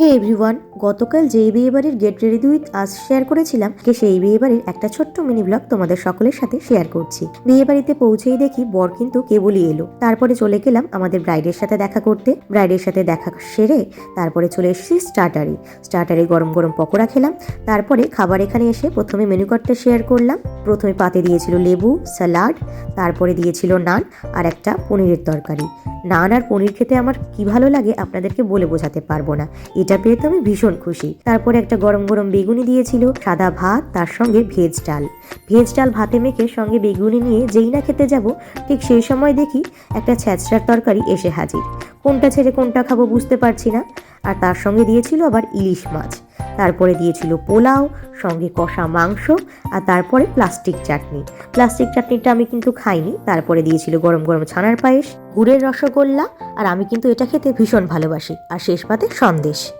হে everyone, গতকাল যে বিয়ে বাড়ির গেট রেডি উইথ আজ শেয়ার করেছিলাম কে সেই বিয়ে বাড়ির একটা ছোট্ট মিনি ব্লগ তোমাদের সকলের সাথে শেয়ার করছি। বিয়ে বাড়িতে পৌঁছেই দেখি বর কিন্তু কেবলই এলো। তারপরে চলে গেলাম আমাদের ব্রাইডের সাথে দেখা করতে। ব্রাইডের সাথে দেখা সেরে তারপরে চলে এসেছি স্টার্টারে। স্টার্টারে গরম গরম পকোড়া খেলাম। তারপরে খাবার এখানে এসে প্রথমে মেনু কার্ডটা শেয়ার করলাম। প্রথমে পাতে দিয়েছিল লেবু, স্যালাড, তারপরে দিয়েছিল নান আর একটা পনিরের তরকারি। নান আর পনির খেতে আমার কি ভালো লাগে আপনাদেরকে বলে বোঝাতে পারব না। এটা পেয়ে তো আমি ভীষণ খুশি। তারপরে একটা গরম গরম বেগুনি দিয়েছিল, সাদা ভাত, তার সঙ্গে ভেজ ডাল। ভেজ ডাল ভাতে মেখে সঙ্গে বেগুনি নিয়ে যেই না খেতে যাব, ঠিক সেই সময় দেখি একটা ছ্যাঁচড়ার তরকারি এসে হাজির। কোনটা ছেড়ে কোনটা খাব বুঝতে পারছি না। আর তার সঙ্গে দিয়েছিল আবার ইলিশ মাছ। তারপরে দিয়েছিল পোলাও, সঙ্গে কষা মাংস আর তারপরে প্লাস্টিক চাটনি। প্লাস্টিক চাটনিটা আমি কিন্তু খাইনি, তারপরে দিয়েছিল গরম গরম ছানার পায়েস, গুড়ের রসগোল্লা আর আমি কিন্তু এটা খেতে ভীষণ ভালোবাসি। আর শেষ পাতে সন্দেশ।